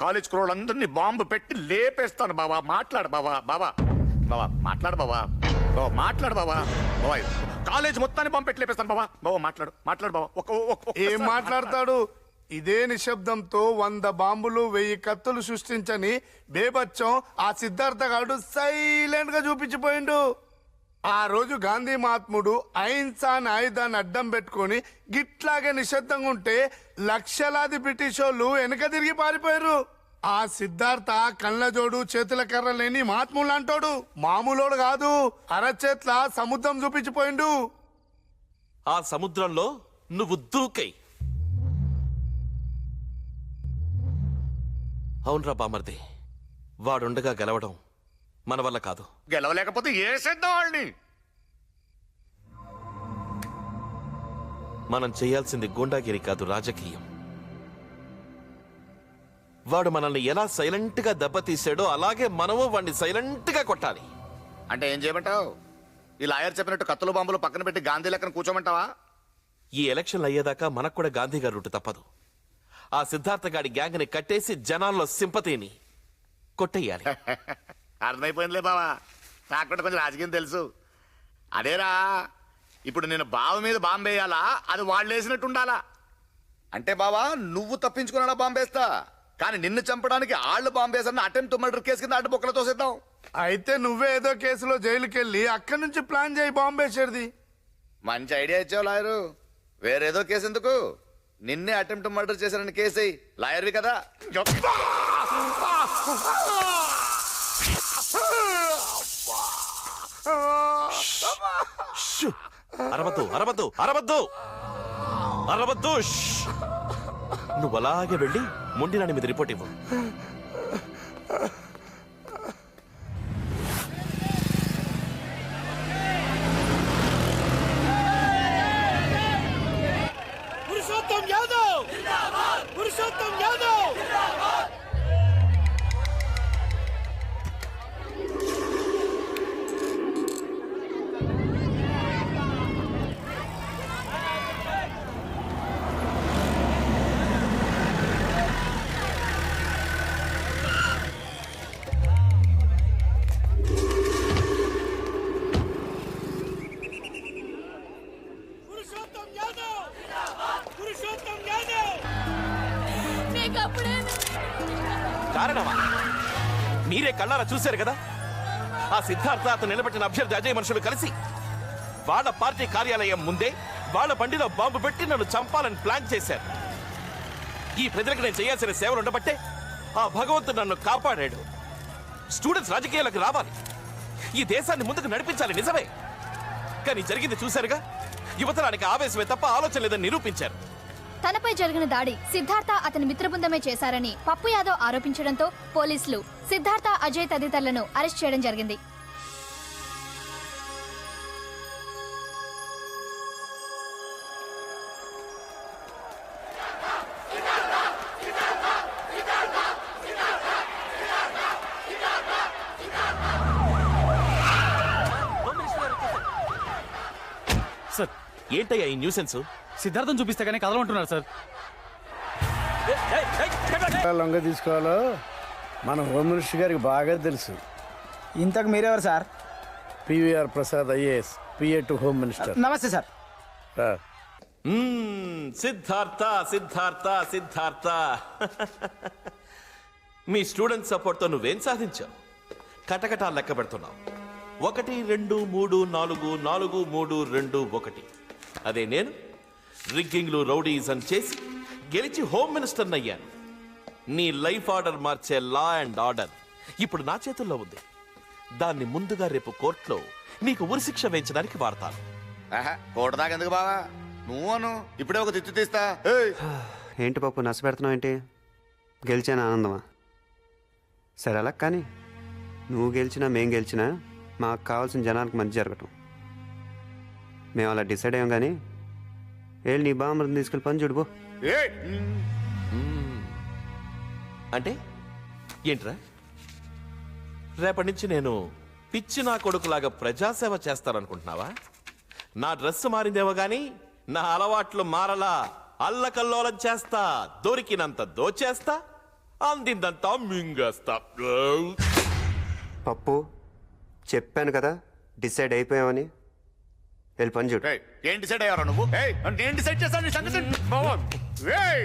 College కురోళ్ళందరినీ bomb పెట్టి లేపేస్తాను బావా. మాట్లాడు బావా బావా. బావా మాట్లాడు బావా. బావా మాట్లాడు బావా. బావా కాలేజ్ మొత్తాన్ని బాంబు పెట్టి లేపేస్తాను బావా. బావా మాట్లాడు మాట్లాడు బావా. ఒక ఏం మాట్లాడతాడు? ఇదే నిశ్శబ్దంతో వంద బాంబులు వెయ్యి కత్తులు సృష్టించని బేబచ్చం ఆ సిద్ధార్థ గారు సైలెంట్గా చూపించిపోయిండు. ఆ రోజు గాంధీ మహాత్ముడు అహింసా అనే ఆయుధాన్ని అడ్డం పెట్టుకొని గిట్లాగే నిశ్శబ్దంగా ఉంటే లక్షలాది బ్రిటిష్ వాళ్ళు వెనక తిరిగి పారిపోయారు. ఆ సిద్ధార్థ కళ్ళజోడు చేతుల కర్ర లేని మహాత్ములు అంటాడు మామూలోడు కాదు. అరచేట్ల సముద్రం చూపించిపోయిండు ఆ సముద్రంలో నువ్వు దూకై. అవునరా బామర్ది వాడుండగా గెలవడం మన వల్ల కాదు. గెలవలేకపోతే వేసేద్దాం వాళ్ళని? మనం చేయాల్సింది గూండాగిరి కాదు రాజకీయం. వాడు మనల్ని ఎలా సైలెంట్గా దెబ్బతీసాడో అలాగే మనము వాడిని సైలెంట్గా కొట్టాలి. అంటే ఏం చేయమంటావు? ఈ లాయర్ చెప్పినట్టు కత్తులు బాంబులు పక్కన పెట్టి గాంధీ లెక్కన కూర్చోమంటావా? ఈ ఎలక్షన్లు అయ్యేదాకా మనకు కూడా గాంధీ గారి రూటు తప్పదు. ఆ సిద్ధార్థ గాడి గ్యాంగ్ని కట్టేసి జనాల్లో సింపతిని కొట్టేయాలి. అర్థమైపోయిందిలే బావా. నాకు కూడా కొంచెం రాజకీయం తెలుసు. అదేరా ఇప్పుడు నేను బావ మీద బాంబు వేయాలా? అది వాళ్ళు వేసినట్టు ఉండాలా? అంటే బావా నువ్వు తప్పించుకున్నా బాంబేస్తా కానీ నిన్ను చంపడానికి ఆళ్ళు బాంబేసన్న అటెంప్ట్ మర్డర్ కేసు కింద అడ్డు బొక్కలతో సిద్ధం అయితే నువ్వే ఏదో కేసులో జైలుకి వెళ్ళి అక్కడి నుంచి ప్లాన్ చేయి బాంబేసేది మంచి ఐడియా ఇచ్చావు లాయరు. వేరేదో కేసు ఎందుకు నిన్నే అటెంప్ట్ మర్డర్ చేశారని కేసు. లాయర్వి కదా! అరవద్దు అరవద్దు అరవద్దు. అరవద్దు నువ్వు అలాగే వెళ్ళి ముండి నాని మీద రిపోర్ట్ ఇవ్వు. పురుషోత్తం యాదవ్! పురుషోత్తం యాదవ్! కారణమా? మీరే కళ్ళారా చూశారు కదా? ఆ సిద్ధార్థ అతను నిలబెట్టిన అభ్యర్థి అజయ్ మనుషులు కలిసి వాళ్ళ పార్టీ కార్యాలయం ముందే వాళ్ళ బండిలో బాంబు పెట్టి నన్ను చంపాలని ప్లాన్ చేశారు. ఈ ప్రజలకు నేను చేయాల్సిన సేవలు ఉండబట్టే ఆ భగవంతుడు నన్ను కాపాడాడు. స్టూడెంట్స్ రాజకీయాలకు రావాలి. ఈ దేశాన్ని ముందుకు నడిపించాలి నిజమే. కానీ జరిగింది చూశారుగా? యువతరానికి ఆవేశమే తప్ప ఆలోచన లేదని నిరూపించారు. తనపై జరిగిన దాడి సిద్ధార్థ అతని మిత్రబృందమే చేశారని పప్పు యాదవ్ ఆరోపించడంతో పోలీసులు సిద్ధార్థ అజయ్ తదితరులను అరెస్ట్ చేయడం జరిగింది. సార్ ఏంటయ్యా ఈ న్యూసెన్స్ సిద్ధార్థం చూపిస్తే కానీ కదలమంటున్నారు సార్. లొంగ తీసుకోవాలో? మన హోమ్ మినిస్టర్ గారికి బాగా తెలుసు. ఇంతకు మీరెవరు sir? PVR Prasad IAS PA to home minister. నమస్తే సార్. సిద్ధార్థ సిద్ధార్థ సిద్ధార్థ. మీ స్టూడెంట్ సపోర్ట్తో నువ్వేం సాధించావు? కటకటా లెక్క పెడుతున్నావు. ఒకటి రెండు మూడు నాలుగు నాలుగు మూడు రెండు ఒకటి. అదే నేను? రిగ్గింగ్లు రౌడీజం చేసి గెలిచి హోమ్ మినిస్టర్ అయ్యాను నీ లైఫ్ ఆర్డర్ మార్చే లా అండ్ ఆర్డర్ ఇప్పుడు నా చేతుల్లో ఉంది. దాన్ని ముందుగా రేపు కోర్టులో నీకు ఉరిశిక్ష వేయించడానికి వాడతాను. ఆహా, కోట దాకా ఎందుకు బావా? నువ్వు అను ఇప్పుడే ఒక తిట్టు తీస్తా. ఏంటి పప్పు నష్టపెడుతున్నావు ఏంటి? గెలిచాను ఆనందమా? సరే అలా కానీ నువ్వు గెలిచినా మేం గెలిచినా మాకు కావాల్సిన జనానికి మంచి జరగటం. మేము అలా డిసైడ్ అయ్యాం కానీ వెళ్ళి నీ బామ్మని తీసుకెళ్ళి పని చూడుకో ఏయ్, అంటే? ఏంట్రా? రేపటి నుంచి నేను పిచ్చి నా కొడుకులాగా ప్రజాసేవ చేస్తాననుకుంటున్నావా? నా డ్రెస్ మారిందేమో గాని నా అలవాట్లు మారలా అల్లకల్లోలం చేస్తా దొరికినంత దోచేస్తా అందిందంతా మింగేస్తా. పప్పు చెప్పాను కదా డిసైడ్ అయిపోయామని వెళ్ళి పని చూడు ఏయ్, ఏం డిసైడ్ అయ్యారా నువ్వు? ఏయ్, నేను డిసైడ్ చేస్తాను నీ సంగతి బావా. ఏయ్,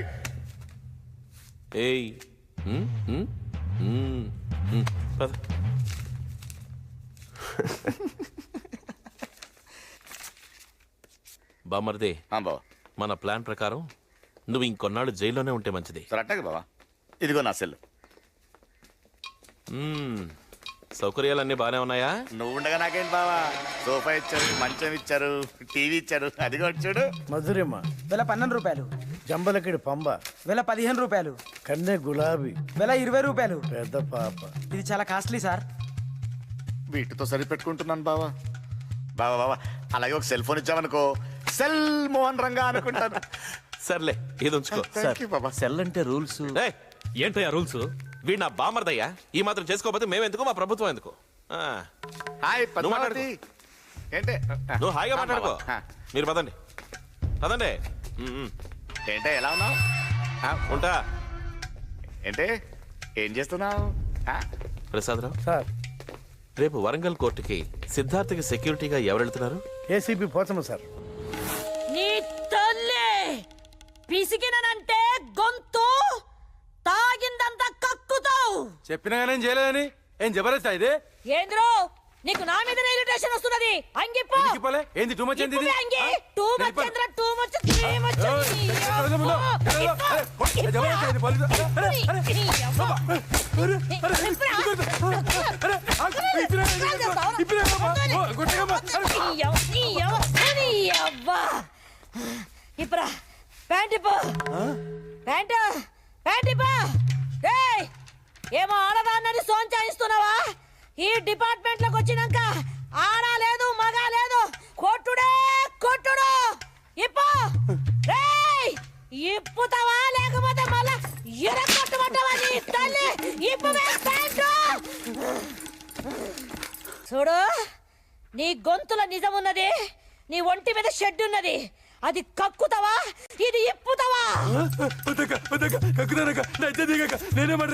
ఏయ్. ఉమ్, ఉమ్, పద. బామర్దే ఆ, బావా. మన ప్లాన్ ప్రకారం నువ్వు ఇంకొన్నాళ్ళు జైల్లోనే ఉంటే మంచిది. సరే అట్టగే బావా. ఇదిగో నా సెల్. సౌకర్యాలన్నీ బాగానే ఉన్నాయా? నువ్వు ఉండగా నాకేంటి బావా? సోఫా ఇచ్చారు మంచం ఇచ్చారు టీవీ ఇచ్చారు అదిగో చూడు. మధురిమ వేల పన్నెండు రూపాయలు. జంబలకిడి పంబ వేల పదిహేను రూపాయలు. కన్నె గులాబీ వేల ఇరవై రూపాయలు. పెద్ద పాప. ఇది చాలా కాస్ట్లీ సార్. వీటితో సరిపెట్టుకుంటున్నాను బావా. బావా బావా అలాగే ఒక సెల్ ఫోన్ ఇచ్చావనుకో సెల్ మోహన్ రంగా అనుకుంటాను. సర్లే ఇది ఉంచుకో. Thank you, బాబా సెల్ అంటే రూల్స్. ఏయ్, ఏంటయ్యా రూల్స్? వీడు నా బామర్దయ్యా. ఈ మాత్రం చేసుకోకపోతే మేమెందుకు? మా ప్రభుత్వం ఎందుకు? ఆ, హాయ్ నువ్వు పద్మావతి. ఏంటే? నువ్వు హాయిగా మాట్లాడుకో. ఆ, మీరు పదండి. పదండి. ఏంటే ఎలా ఉన్నావు? ఆ, ఉంటా. ఏంటే? ఏం చేస్తున్నావు? ఆ, ప్రసాదరావు? సార్. రేపు వరంగల్ కోర్టుకి సిద్ధార్థకి సెక్యూరిటీగా ఎవరు వెళ్తున్నారు ఏసీపీ పోచమ్మ సార్. నీ తల్లి! పిసికినంటే గొంతు తాగిందంతా కక్కుతావు చెప్పినా కానీ ఏం చేయలేదని ఏం జబర్దస్త్ ఇది ఏంద్రో నీకు నా మీద ఇరిటేషన్ వస్తున్నది అంగిపో పోలే ఏంది టూ మచ్ ఏంది అంగి too much. Chandra too much three much ఏయ్, నీ ఎక్కడ ముందు? అబ్బో. ఎక్కడ? ఇప్పో, అరే, కొట్టు, ఇప్పో. జబర్దస్త్ ఇది, పోలీసు. అరే, అరే, నీ అబ్బో. అరే, అరే, ఇప్పుడా? అరే, ఆగు, ఇప్పుడే, ఇప్పుడే, అమ్మా. ఓ, కొట్టకమ్మా. అరే, నీ అవ్వ, నీ అవ్వ, నీ అవ్వ. ఇప్పుడా ప్యాంట్ ఇప్పో ప్యాంట్ ప్యాంట్ ఇప్పో ఏయ్, ఏమో ఆడదాన్నని సోంచాయిస్తున్నావా? ఈ డిపార్ట్మెంట్లోకి వచ్చినాక ఆడ లేదు మగ లేదు. కొట్టుడే కొట్టుడు. ఇప్పు. రేయ్ ఇప్పుతావా? లేకపోతే మళ్ళా ఎరగొట్టమంటావా నీ తల్లి? ఇప్పు చూడు నీ గొంతుల నిజమున్నది నీ ఒంటి మీద షెడ్ ఉన్నది అది కక్కుతావా? ఇది ఇప్పుతావా? నేనే మాట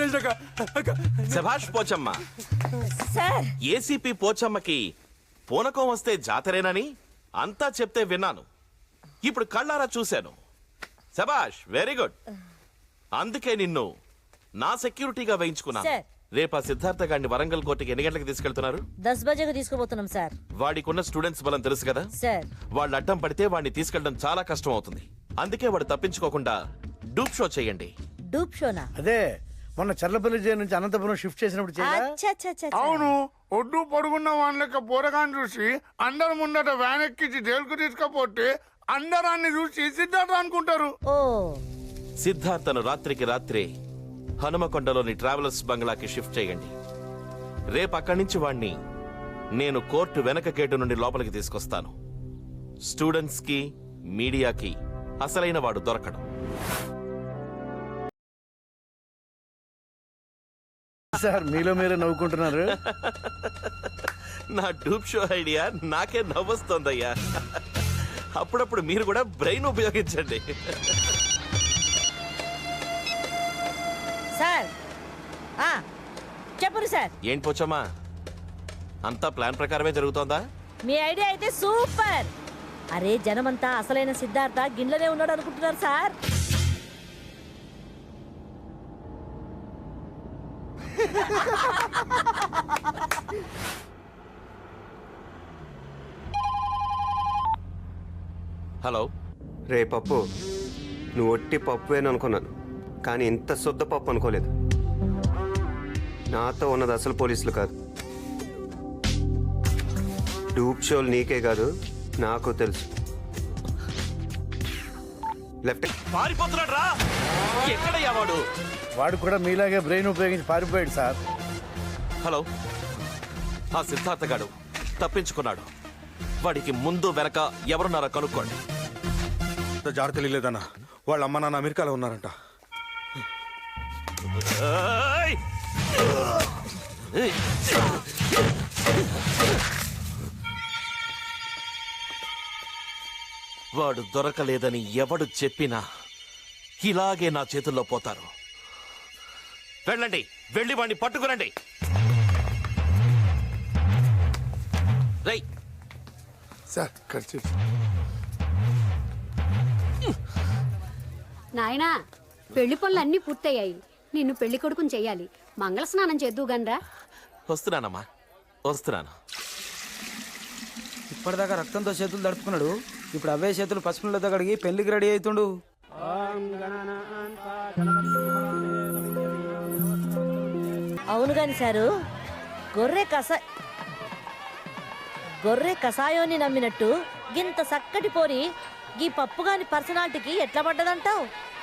శభాష్ పోచమ్మ. సార్. ఏసీపీ పోచమ్మకి పూనకం వస్తే జాతరేనని అంతా చెప్తే విన్నాను. ఇప్పుడు కళ్ళారా చూశాను. శభాష్ వెరీ గుడ్ అందుకే నిన్ను నా సెక్యూరిటీగా వేయించుకున్నాను. సార్. రేపు ఆ సిద్ధార్థ గారిని వరంగల్ కోర్టుకి ఎన్ని గంటలకు తీసుకెళ్తున్నారు? దస్ బజేకు తీసుకుపోతున్నాం సార్. వాడికి ఉన్న స్టూడెంట్స్ బలం తెలుసు కదా? సార్. వాళ్ళు అడ్డం పడితే వాడిని తీసుకెళ్ళడం చాలా కష్టం అవుతుంది. అందుకే వాడు తప్పించుకోకుండా డూప్ షో చేయండి. డూప్ షోనా? అదే మొన్న చర్లపల్లి జైలు నుంచి అనంతపురం షిఫ్ట్ చేసినప్పుడు. అవును ఒడ్డు పొడుగున్న వాని లెక్క పోరగాన్ని చూసి అందరు ముందట వ్యాన్ ఎక్కించి జైలుకు తీసుకపోతే అందరాన్ని చూసి సిద్ధార్థ అనుకుంటారు. ఓ. సిద్ధార్థను రాత్రికి రాత్రే హనుమకొండలోని ట్రావెలర్స్ బంగ్లాకి షిఫ్ట్ చేయండి. రేపు అక్కడి నుంచి వాణ్ణి నేను కోర్టు వెనక గేటు నుండి లోపలికి తీసుకొస్తాను. స్టూడెంట్స్కి మీడియాకి అసలైన వాడు దొరకడం. సార్ మీలో మీరే నవ్వుకుంటున్నారు. నా డూప్ షో ఐడియా నాకే నవ్వొస్తోందయ్యా. అప్పుడప్పుడు మీరు కూడా బ్రెయిన్ ఉపయోగించండి. చెప్పురు సార్. ఏంటి పోచమ్మా అంతా ప్లాన్ ప్రకారమే జరుగుతోందా? మీ ఐడియా అయితే సూపర్. అరే జనమంతా అసలైన సిద్ధార్థ గిన్నెలనే ఉన్నాడు అనుకుంటున్నారు సార్. హలో. రే పప్పు నువ్వు ఒట్టి పప్పువేను అనుకున్నాను కానీ ఇంత శుద్ధ పప్పు అనుకోలేదు. నాతో ఉన్నది అసలు పోలీసులు కాదు. డూప్ షోలు నీకే కాదు నాకు తెలుసు. లెఫ్ట్ పారిపోతున్నాడు రా ఎక్కడయ్యా వాడు? వాడు కూడా మీలాగే బ్రెయిన్ ఉపయోగించి పారిపోయాడు సార్. హలో. ఆ సిద్ధార్థ గాడు తప్పించుకున్నాడు. వాడికి ముందు వెనక ఎవరున్నారో కనుక్కోండి. జాగ్రత్త తెలియలేదన్న వాళ్ళ అమ్మ నాన్న అమెరికాలో ఉన్నారంట! వాడు దొరకలేదని ఎవడు చెప్పినా ఇలాగే నా చేతుల్లో పోతారు. వెళ్ళండి వెళ్ళి వాడిని పట్టుకురండి. రై సార్ ఖర్చు నాయనా పెళ్ళి పనులు అన్నీ పూర్తయ్యాయి. నిన్ను పెళ్ళి కొడుకుని చెయ్యాలి మంగళ స్నానం చేద్దు గనరా వస్తున్నానమ్మా. వస్తున్నాను. ఇప్పటిదాకా రక్తంతో చేతులు తడుపుకున్నాడు. ఇప్పుడు అవే చేతులు పసుపులతో కడిగి పెళ్ళికి రెడీ అవుతుండు. అవును గాని సారు గొర్రె కస గొర్రె కషాయోని నమ్మినట్టు గింత చక్కటి పోరి గీ పప్పు గాని పర్సనాలిటీకి ఎట్లా పడ్డదంటావు?